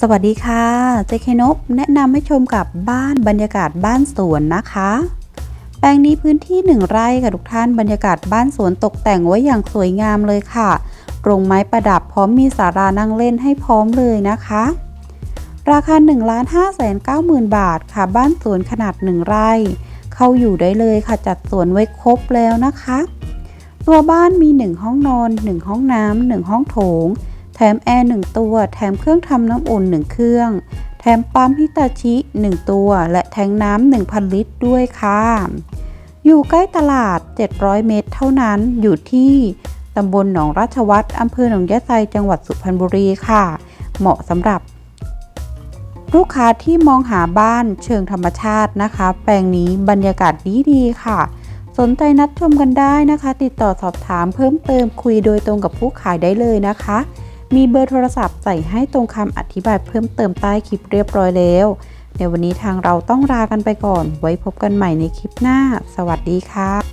สวัสดีค่ะเจเคนบแนะนำให้ชมกับบ้านบรรยากาศบ้านสวนนะคะ แปลงนี้พื้นที่หนึ่งไร่ค่ะทุกท่านบรรยากาศบ้านสวนตกแต่งไว้อย่างสวยงามเลยค่ะโรงไม้ประดับพร้อมมีศาลานั่งเล่นให้พร้อมเลยนะคะ ราคา 1 5 9 0 0 0 0 บาทค่ะ บ้านสวนขนาด 1 ไร่ เข้าอยู่ได้เลยค่ะจัดสวนไว้ครบแล้วนะคะ ตัวบ้านมี 1 ห้องนอน 1 ห้องน้ำ1ห้องโถง แถมแอร์1ตัว แถมเครื่องทำน้ำอุ่น 1 เครื่อง แถมปั๊มฮิตาชิ 1 ตัว และแทงน้ำ 1,000 ลิตรด้วยค่ะ อยู่ใกล้ตลาด 700 เมตรเท่านั้น อยู่ที่ตำบลหนองราชวัตรอำเภอหนองยะไซ จังหวัดสุพรรณบุรีค่ะ เหมาะสำหรับ ลูกค้าที่มองหาบ้านเชิงธรรมชาตินะคะ แปลงนี้บรรยากาศดีๆค่ะ สนใจนัดชมกันได้นะคะ ติดต่อสอบถามเพิ่มเติมคุยโดยตรงกับผู้ขายได้เลยนะคะ มีเบอร์โทรศัพท์ใส่ให้ตรงคำอธิบายเพิ่มเติมใต้คลิปเรียบร้อยแล้ว ในวันนี้ทางเราต้องลากันไปก่อน ไว้พบกันใหม่ในคลิปหน้า สวัสดีค่ะ